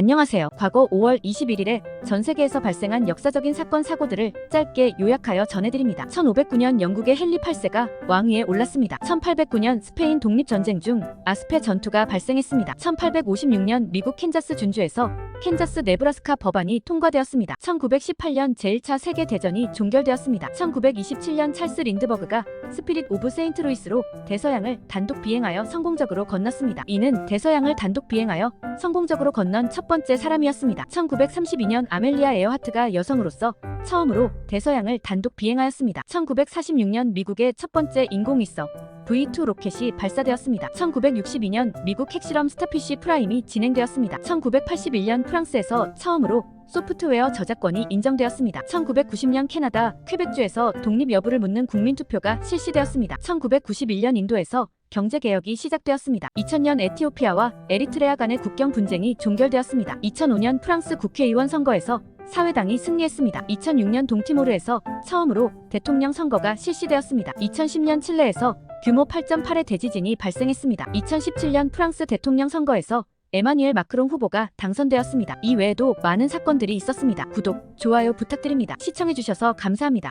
안녕하세요. 과거 5월 21일에 전 세계에서 발생한 역사적인 사건 사고들을 짧게 요약하여 전해드립니다. 1509년 영국의 헨리 8세가 왕위에 올랐습니다. 1809년 스페인 독립전쟁 중 아스페 전투가 발생했습니다. 1856년 미국 캔자스 준주에서 캔자스 네브라스카 법안이 통과되었습니다. 1918년 제1차 세계대전이 종결되었습니다. 1927년 찰스 린드버그가 스피릿 오브 세인트루이스로 대서양을 단독 비행하여 성공적으로 건넜습니다. 이는 대서양을 단독 비행하여 성공적으로 건넌 첫 번째 사람이었습니다. 1932년 아멜리아 에어하트가 여성으로서 처음으로 대서양을 단독 비행하였습니다. 1946년 미국의 첫 번째 인공위성 V2 로켓이 발사되었습니다. 1962년 미국 핵실험 스타피쉬 프라임이 진행되었습니다. 1981년 프랑스에서 처음으로 소프트웨어 저작권이 인정되었습니다. 1990년 캐나다 퀘벡주에서 독립 여부를 묻는 국민투표가 실시되었습니다. 1991년 인도에서 경제개혁이 시작되었습니다. 2000년 에티오피아와 에리트레아 간의 국경 분쟁이 종결되었습니다. 2005년 프랑스 국회의원 선거에서 사회당이 승리했습니다. 2006년 동티모르에서 처음으로 대통령 선거가 실시되었습니다. 2010년 칠레에서 규모 8.8의 대지진이 발생했습니다. 2017년 프랑스 대통령 선거에서 에마뉘엘 마크롱 후보가 당선되었습니다. 이 외에도 많은 사건들이 있었습니다. 구독, 좋아요 부탁드립니다. 시청해주셔서 감사합니다.